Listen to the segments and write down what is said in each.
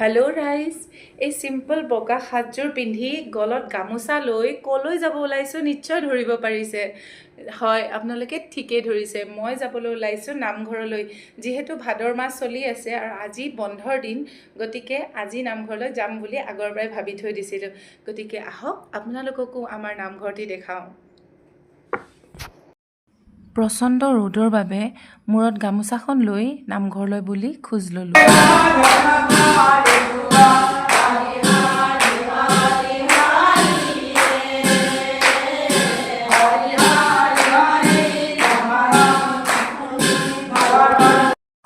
Hello ৰাইজ এই simple বগা সাজযোৰ পিন্ধি গলত গামোচা লৈ ক'লৈ যাব ওলাইছোঁ নিশ্চয় ধৰিব পাৰিছে। হয় আপোনালোকে ঠিকেই ধৰিছে। মই যাবলৈ ওলাইছোঁ নামঘৰলৈ। যিহেতু ভাদৰ মাহ চলি আছে আৰু আজি বন্ধৰ দিন গতিকে আজি নামঘৰলৈ যাম বুলি আগৰ পৰাই ভাবি থৈ দিছিলোঁ। গতিকে আহক আপোনালোককো আমাৰ নামঘৰটি দেখাওঁ। প্ৰচণ্ড ৰ'দৰ বাবে মূৰত গামোচাখন লৈ নামঘৰলৈ বুলি খোজ ল'লোঁ।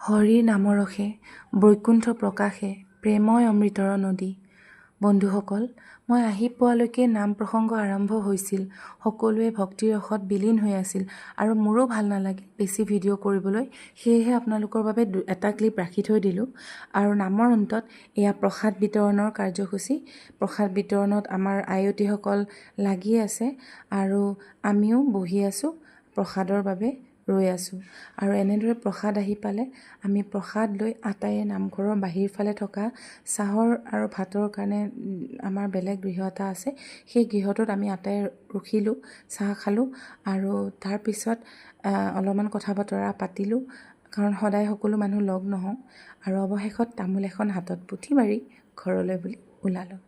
হৰি নামৰসে বৈকুণ্ঠ প্ৰকাশে প্ৰেময় অমৃতৰ নদী। বন্ধুসকল মই আহি পোৱালৈকে নাম প্ৰসংগ আৰম্ভ হৈছিল। সকলোৱে ভক্তিৰ ৰসত বিলীন হৈ আছিল আৰু মোৰো ভাল নালাগিল বেছি ভিডিঅ' কৰিবলৈ। সেয়েহে আপোনালোকৰ বাবে এটা ক্লিপ ৰাখি থৈ দিলোঁ। আৰু নামৰ অন্তত এয়া প্ৰসাদ বিতৰণৰ কাৰ্যসূচী। প্ৰসাদ বিতৰণত আমাৰ আয়তীসকল লাগি আছে আৰু আমিও বহি আছোঁ প্ৰসাদৰ বাবে। ৰৈ আছোঁ। আৰু এনেদৰে প্ৰসাদ আহি পালে আমি প্ৰসাদ লৈ আটাইয়ে নামঘৰৰ বাহিৰ ফালে থকা চাহৰ আৰু ভাতৰ কাৰণে আমাৰ বেলেগ গৃহ এটা আছে। সেই গৃহটোত আমি আটাই ৰখিলোঁ চাহ খালোঁ আৰু তাৰপিছত অলপমান কথা বতৰা পাতিলোঁ কাৰণ সদায় সকলো মানুহ লগ নহওঁ। আৰু অৱশেষত তামোল এখন হাতত পুথি মাৰি ঘৰলৈ বুলি ওলালোঁ।